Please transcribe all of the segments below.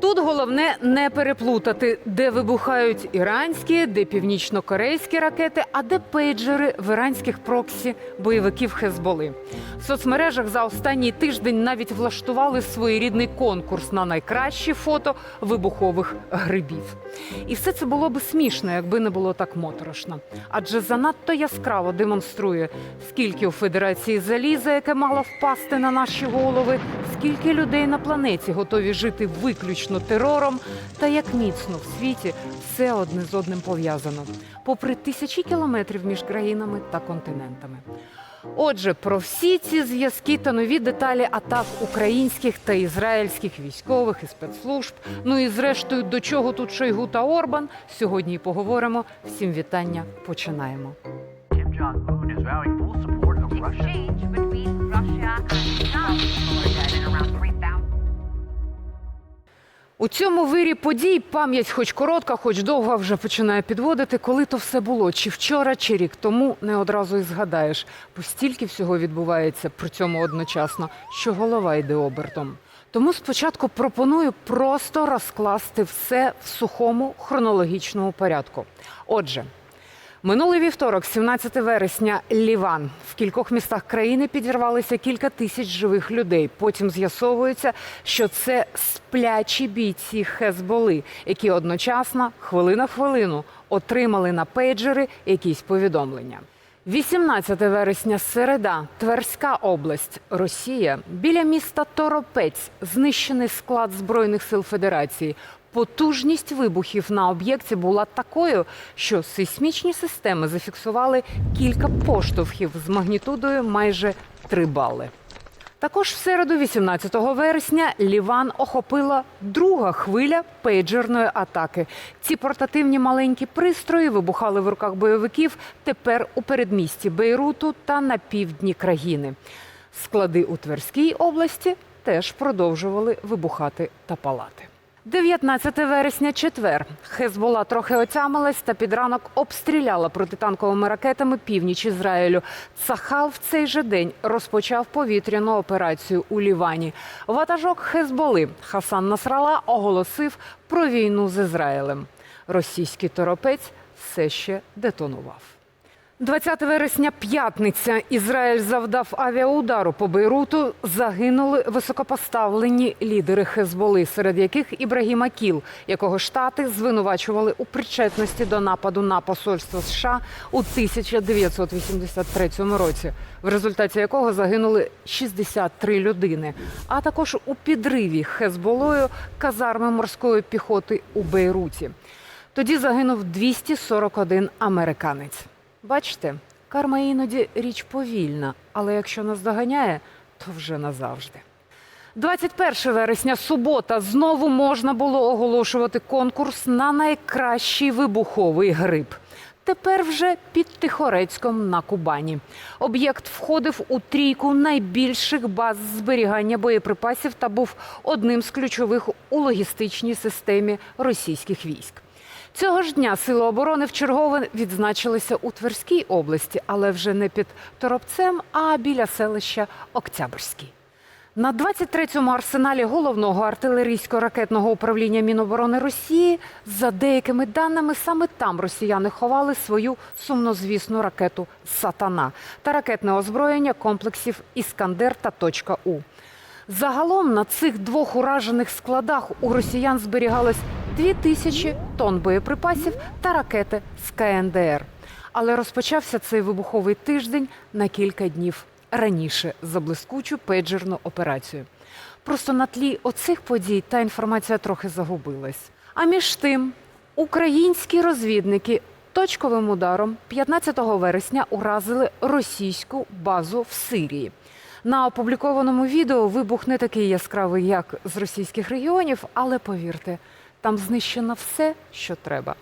Тут головне не переплутати, де вибухають іранські, де північно-корейські ракети, а де пейджери в іранських проксі бойовиків Хезболи. В соцмережах за останній тиждень навіть влаштували своєрідний конкурс на найкращі фото вибухових грибів. І все це було би смішно, якби не було так моторошно. Адже занадто яскраво демонструє, скільки у Федерації заліза, яке мало впасти на наші голови, скільки людей на планеті готові жити виключно терором, та як міцно в світі все одне з одним пов'язано, попри тисячі кілометрів між країнами та континентами. Отже, про всі ці зв'язки та нові деталі атак українських та ізраїльських військових і спецслужб. Ну і зрештою, до чого тут Шойгу та Орбан. Сьогодні і поговоримо. Всім вітання. Починаємо. У цьому вирі подій пам'ять, хоч коротка, хоч довга, вже починає підводити, коли то все було, чи вчора, чи рік тому не одразу і згадаєш, бо стільки всього відбувається при цьому одночасно, що голова йде обертом. Тому спочатку пропоную просто розкласти все в сухому хронологічному порядку. Отже, Минулий вівторок, 17 вересня, Ліван. В кількох містах країни підірвалися кілька тисяч живих людей. Потім з'ясовується, що це сплячі бійці Хезболи, які одночасно, хвилина хвилину, отримали на пейджери якісь повідомлення. 18 вересня, середа, Тверська область, Росія. Біля міста Торопець знищений склад збройних сил Федерації. Потужність вибухів на об'єкті була такою, що сейсмічні системи зафіксували кілька поштовхів з магнітудою майже 3 бали. Також в середу, 18 вересня, Ліван охопила друга хвиля пейджерної атаки. Ці портативні маленькі пристрої вибухали в руках бойовиків тепер у передмісті Бейруту та на півдні країни. Склади у Тверській області теж продовжували вибухати та палати. 19 вересня, четвер. Хезбола трохи отямилась та під ранок обстріляла протитанковими ракетами північ Ізраїлю. Цахал в цей же день розпочав повітряну операцію у Лівані. Ватажок Хезболи Хасан Насрала оголосив про війну з Ізраїлем. Російський торопець все ще детонував. 20 вересня, п'ятниця. Ізраїль завдав авіаудару по Бейруту. Загинули високопоставлені лідери Хезболи, серед яких Ібрагім Акіл, якого штати звинувачували у причетності до нападу на посольство США у 1983 році, в результаті якого загинули 63 людини, а також у підриві Хезболою казарми морської піхоти у Бейруті. Тоді загинув 241 американець. Бачите, карма іноді річ повільна, але якщо нас доганяє, то вже назавжди. 21 вересня, субота, знову можна було оголошувати конкурс на найкращий вибуховий гриб. Тепер вже під Тихорецьком на Кубані. Об'єкт входив у трійку найбільших баз зберігання боєприпасів та був одним з ключових у логістичній системі російських військ. Цього ж дня сили оборони вчергове відзначилися у Тверській області, але вже не під Торопцем, а біля селища Октябрьський. На 23-му арсеналі головного артилерійсько-ракетного управління Міноборони Росії, за деякими даними, саме там росіяни ховали свою сумнозвісну ракету Сатана та ракетне озброєння комплексів Іскандер та точка У. Загалом на цих двох уражених складах у росіян зберігалось 2 тисячі тонн боєприпасів та ракети з КНДР. Але розпочався цей вибуховий тиждень на кілька днів раніше за блискучу пейджерну операцію. Просто на тлі оцих подій та інформація трохи загубилась. А між тим, українські розвідники точковим ударом 15 вересня уразили російську базу в Сирії. На опублікованому відео вибух не такий яскравий, як з російських регіонів, але повірте, там знищено все, що треба.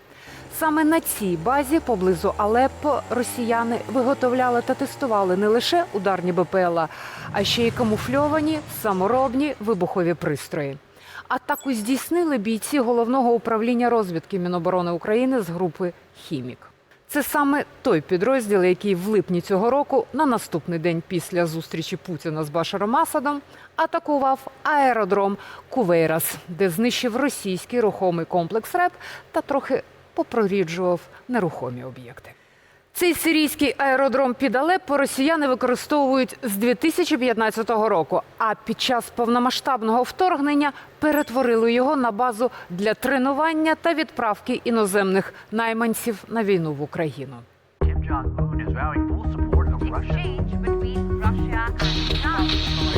Саме на цій базі поблизу Алеппо росіяни виготовляли та тестували не лише ударні БПЛА, а ще й камуфльовані саморобні вибухові пристрої. Атаку здійснили бійці головного управління розвідки Міноборони України з групи Хімік. Це саме той підрозділ, який в липні цього року, на наступний день після зустрічі Путіна з Башаром Асадом, атакував аеродром Кувейрас, де знищив російський рухомий комплекс РЕП та трохи попроріджував нерухомі об'єкти. Цей сирійський аеродром під Алеппо росіяни використовують з 2015 року. А під час повномасштабного вторгнення перетворили його на базу для тренування та відправки іноземних найманців на війну в Україну. Kim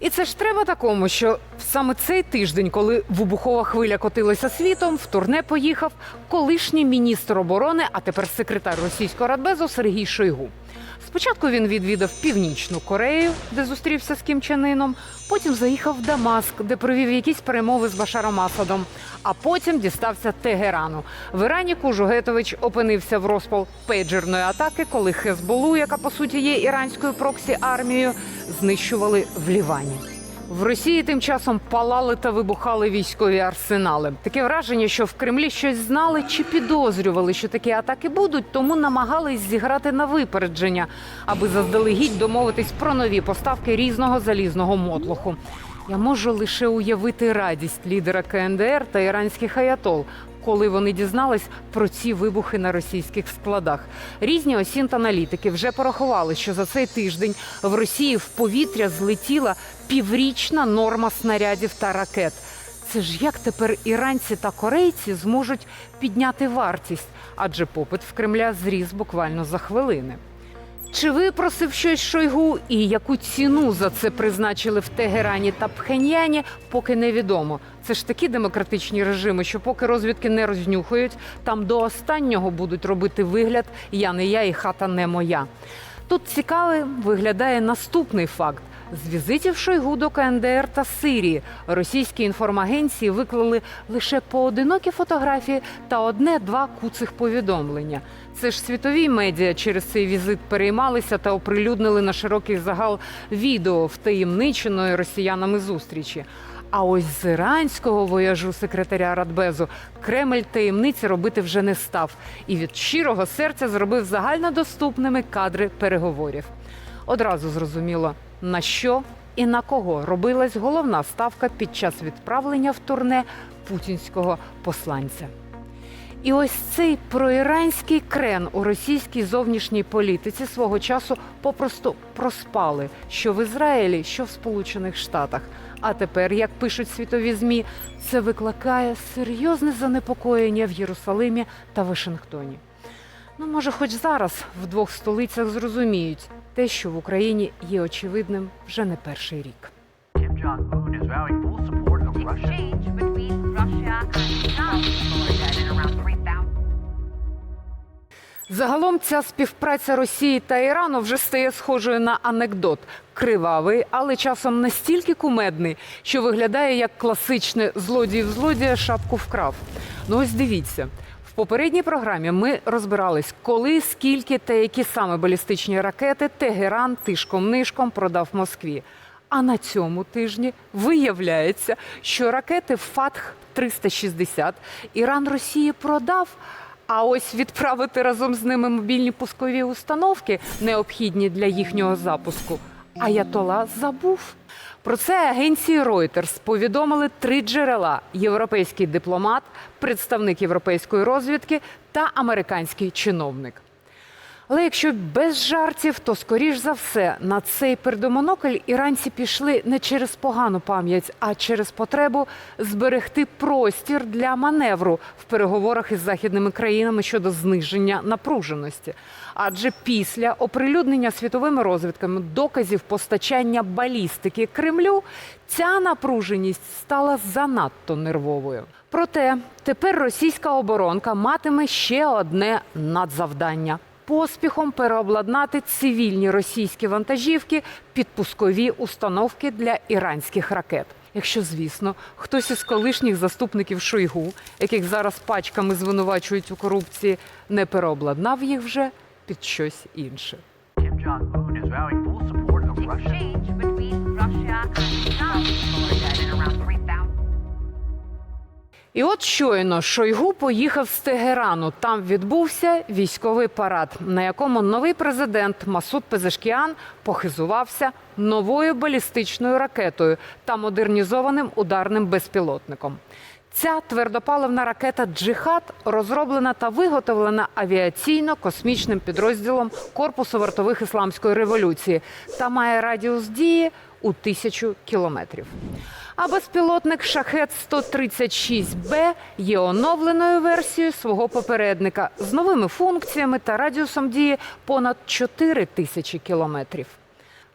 І це ж треба такому, що саме цей тиждень, коли вибухова хвиля котилася світом, в турне поїхав колишній міністр оборони, а тепер секретар російського радбезу Сергій Шойгу. Спочатку він відвідав Північну Корею, де зустрівся з Кім Чен Іном, потім заїхав в Дамаск, де провів якісь перемови з Башаром Асадом, а потім дістався Тегерану. В Ірані Кужугетович опинився в розпал пейджерної атаки, коли Хезболу, яка по суті є іранською проксі армією, знищували в Лівані. В Росії тим часом палали та вибухали військові арсенали. Таке враження, що в Кремлі щось знали чи підозрювали, що такі атаки будуть, тому намагались зіграти на випередження, аби заздалегідь домовитись про нові поставки різного залізного мотлоху. Я можу лише уявити радість лідера КНДР та іранських аятол, коли вони дізнались про ці вибухи на російських складах. Різні осінт-аналітики вже порахували, що за цей тиждень в Росії в повітря злетіла піврічна норма снарядів та ракет. Це ж як тепер іранці та корейці зможуть підняти вартість, адже попит в Кремля зріс буквально за хвилини. Чи випросив щось Шойгу і яку ціну за це призначили в Тегерані та Пхеньяні, поки невідомо. Це ж такі демократичні режими, що поки розвідки не рознюхають, там до останнього будуть робити вигляд Я не я і хата не моя. Тут цікавим виглядає наступний факт. З візитів Шойгу до КНДР та Сирії російські інформагенції виклали лише поодинокі фотографії та одне-два куцих повідомлення. Це ж світові медіа через цей візит переймалися та оприлюднили на широкий загал відео втаємниченої росіянами зустрічі. А ось з іранського вояжу секретаря Радбезу Кремль таємниці робити вже не став і від щирого серця зробив загальнодоступними кадри переговорів. Одразу зрозуміло, на що і на кого робилась головна ставка під час відправлення в турне путінського посланця. І ось цей проіранський крен у російській зовнішній політиці свого часу попросту проспали, що в Ізраїлі, що в Сполучених Штатах. А тепер, як пишуть світові змі, це викликає серйозне занепокоєння в Єрусалимі та Вашингтоні. Ну, може, хоч зараз в двох столицях зрозуміють те, що в Україні є очевидним вже не перший рік. Kim Jong Un Загалом ця співпраця Росії та Ірану вже стає схожою на анекдот. Кривавий, але часом настільки кумедний, що виглядає як класичне злодій в злодія шапку вкрав. Ну ось дивіться. В попередній програмі ми розбирались, коли, скільки та які саме балістичні ракети Тегеран тишком-нишком продав Москві. А на цьому тижні виявляється, що ракети Фатх 360 Іран Росії продав. А ось відправити разом з ними мобільні пускові установки, необхідні для їхнього запуску. Аятола забув. Про це агенції Reuters повідомили три джерела: європейський дипломат, представник європейської розвідки та американський чиновник. Але якщо без жартів, то скоріш за все на цей пердомонокль іранці пішли не через погану пам'ять, а через потребу зберегти простір для маневру в переговорах із західними країнами щодо зниження напруженості. Адже після оприлюднення світовими розвідками доказів постачання балістики Кремлю ця напруженість стала занадто нервовою. Проте тепер російська оборонка матиме ще одне надзавдання поспіхом переобладнати цивільні російські вантажівки під пускові установки для іранських ракет. Якщо, звісно, хтось із колишніх заступників Шойгу, яких зараз пачками звинувачують у корупції, не переобладнав їх вже під щось інше. І от щойно Шойгу поїхав з Тегерану. Там відбувся військовий парад, на якому новий президент Масуд Пезешкіан похизувався новою балістичною ракетою та модернізованим ударним безпілотником. Ця твердопаливна ракета Джихад розроблена та виготовлена авіаційно-космічним підрозділом Корпусу вартових ісламської революції та має радіус дії у тисячу кілометрів. А безпілотник Шахет 136 Б є оновленою версією свого попередника з новими функціями та радіусом дії понад 4 тисячі кілометрів.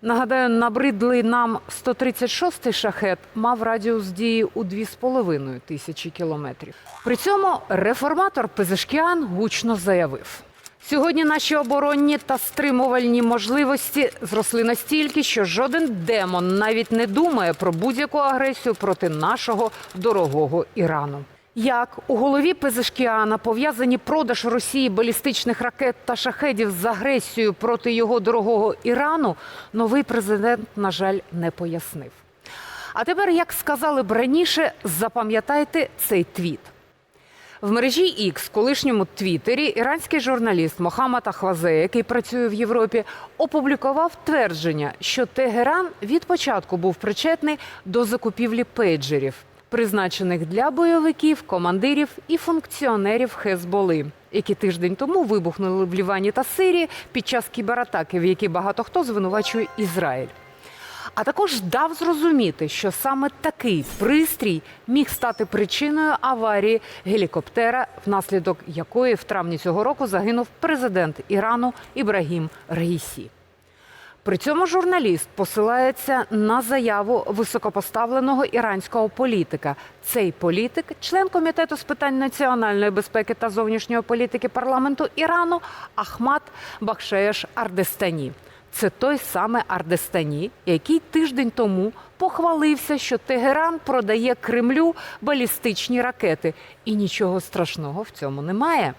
Нагадаю, набридлий нам 136-й шахет мав радіус дії у 2,5 тисячі кілометрів. При цьому реформатор Пезешкіан гучно заявив. Сьогодні наші оборонні та стримувальні можливості зросли настільки, що жоден демон навіть не думає про будь-яку агресію проти нашого дорогого Ірану. Як у голові Пезешкіана пов'язані продаж Росії балістичних ракет та шахедів з агресією проти його дорогого Ірану, новий президент, на жаль, не пояснив. А тепер, як сказали б раніше, запам'ятайте цей твіт. В мережі X, колишньому Твіттері, іранський журналіст Мохаммад Ахвазе, який працює в Європі, опублікував твердження, що Тегеран від початку був причетний до закупівлі пейджерів, призначених для бойовиків, командирів і функціонерів Хезболи, які тиждень тому вибухнули в Лівані та Сирії під час кібератаки, в якій багато хто звинувачує Ізраїль. А також дав зрозуміти, що саме такий пристрій міг стати причиною аварії гелікоптера, внаслідок якої в травні цього року загинув президент Ірану Ібрагім Раїсі. При цьому журналіст посилається на заяву високопоставленого іранського політика. Цей політик, член комітету з питань національної безпеки та зовнішньої політики парламенту Ірану Ахмад Бахшеєш Ардестані. Це той саме Ардестані, який тиждень тому похвалився, що Тегеран продає Кремлю балістичні ракети, і нічого страшного в цьому немає.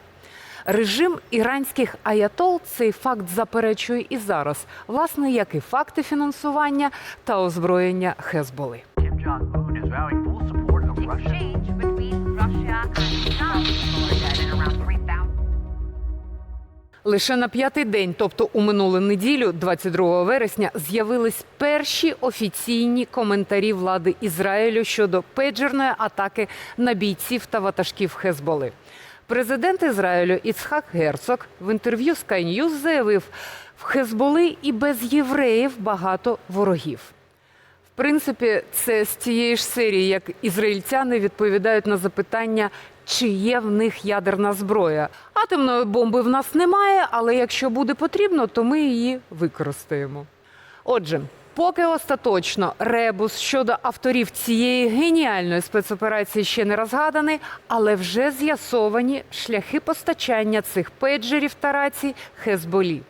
Режим іранських аятол цей факт заперечує і зараз, власне, як і факти фінансування та озброєння Хезболи. Лише на п'ятий день, тобто у минулу неділю, 22 вересня, з'явились перші офіційні коментарі влади Ізраїлю щодо пейджерної атаки на бійців та ватажків Хезболи. Президент Ізраїлю Іцхак Герцог в інтерв'ю Sky News заявив, в Хезболи і без євреїв багато ворогів. В принципі, це з тієї ж серії, як ізраїльтяни відповідають на запитання, чи є в них ядерна зброя. Атомної бомби в нас немає, але якщо буде потрібно, то ми її використаємо. Отже, поки остаточно ребус щодо авторів цієї геніальної спецоперації ще не розгаданий, але вже з'ясовані шляхи постачання цих пейджерів та рацій Хезболі.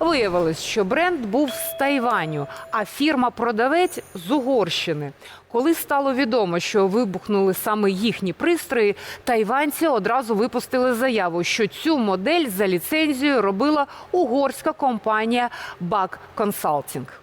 Виявилось, що бренд був з Тайваню, а фірма-продавець з Угорщини. Коли стало відомо, що вибухнули саме їхні пристрої, тайванці одразу випустили заяву, що цю модель за ліцензією робила угорська компанія Бак Consulting.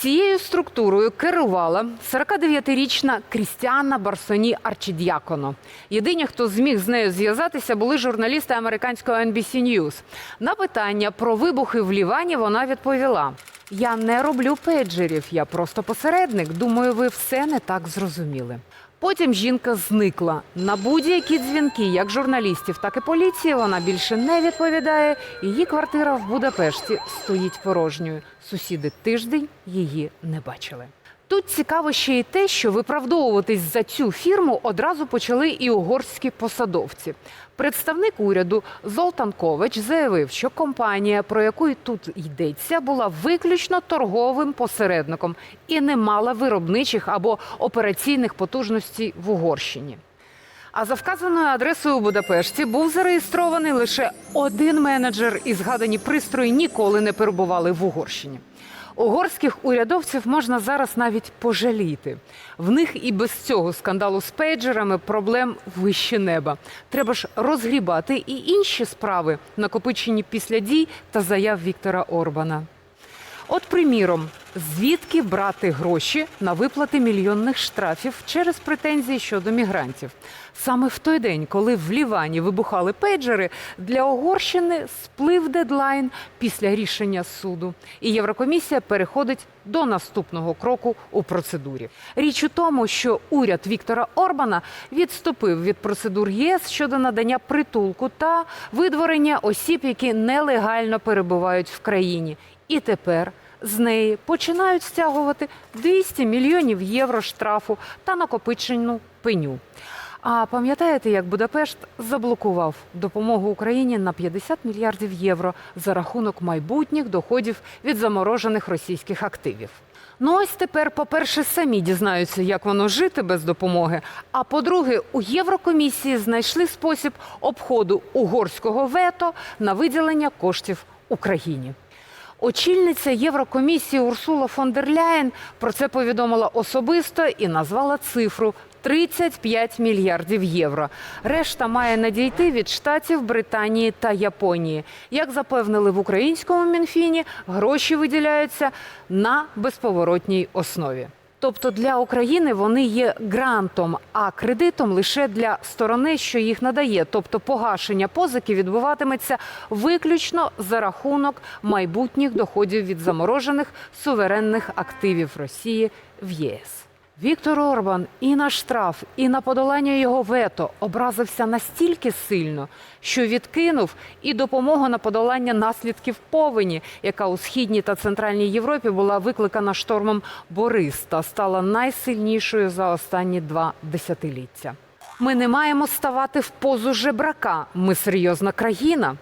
Цією структурою керувала 49-річна Крістіана Барсоні Арчід'яконо. Єдині, хто зміг з нею зв'язатися, були журналісти американського NBC News. На питання про вибухи в Лівані вона відповіла: Я не роблю пейджерів, я просто посередник. Думаю, ви все не так зрозуміли. Потім жінка зникла. На будь-які дзвінки, як журналістів, так і поліції, вона більше не відповідає. Її квартира в Будапешті стоїть порожньою. Сусіди тиждень її не бачили. Тут цікаво ще й те, що виправдовуватись за цю фірму одразу почали і угорські посадовці. Представник уряду Золтан Ковач заявив, що компанія, про яку тут йдеться, була виключно торговим посередником і не мала виробничих або операційних потужностей в Угорщині. А за вказаною адресою у Будапешті був зареєстрований лише один менеджер, і згадані пристрої ніколи не перебували в Угорщині. Угорських урядовців можна зараз навіть пожаліти. В них і без цього скандалу з пейджерами проблем вище неба. Треба ж розгрібати і інші справи, накопичені після дій та заяв Віктора Орбана. От, приміром, звідки брати гроші на виплати мільйонних штрафів через претензії щодо мігрантів? Саме в той день, коли в Лівані вибухали пейджери, для Угорщини сплив дедлайн після рішення суду, і Єврокомісія переходить до наступного кроку у процедурі. Річ у тому, що уряд Віктора Орбана відступив від процедур ЄС щодо надання притулку та видворення осіб, які нелегально перебувають в країні. І тепер з неї починають стягувати 200 мільйонів євро штрафу та накопичену пеню. А пам'ятаєте, як Будапешт заблокував допомогу Україні на 50 мільярдів євро за рахунок майбутніх доходів від заморожених російських активів? Ну ось тепер, по-перше, самі дізнаються, як воно жити без допомоги. А по-друге, у Єврокомісії знайшли спосіб обходу угорського вето на виділення коштів Україні. Очільниця Єврокомісії Урсула фон дер Ляєн про це повідомила особисто і назвала цифру 35 мільярдів євро. Решта має надійти від штатів, Британії та Японії. Як запевнили в українському мінфіні, гроші виділяються на безповоротній основі. Тобто для України вони є грантом, а кредитом лише для сторони, що їх надає. Тобто погашення позики відбуватиметься виключно за рахунок майбутніх доходів від заморожених суверенних активів Росії в ЄС. Віктор Орбан і на штраф, і на подолання його вето образився настільки сильно, що відкинув і допомогу на подолання наслідків повені, яка у східній та центральній Європі була викликана штормом Борис та стала найсильнішою за останні два десятиліття. Ми не маємо ставати в позу жебрака. Ми серйозна країна.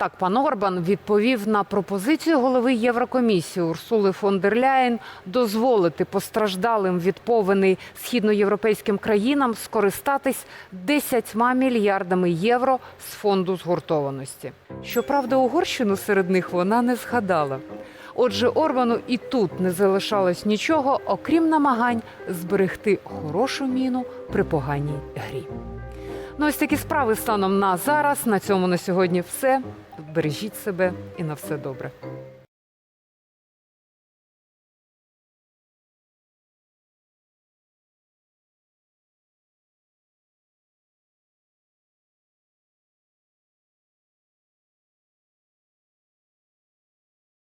Так, пан Орбан відповів на пропозицію голови Єврокомісії Урсули фон дер Ляєн дозволити постраждалим від повеней східноєвропейським країнам скористатись 10 мільярдами євро з фонду згуртованості. Щоправда, Угорщину серед них вона не згадала. Отже, Орбану і тут не залишалось нічого, окрім намагань зберегти хорошу міну при поганій грі. Ну, ось такі справи станом на зараз. На цьому на сьогодні все. Бережіть себе і на все добре.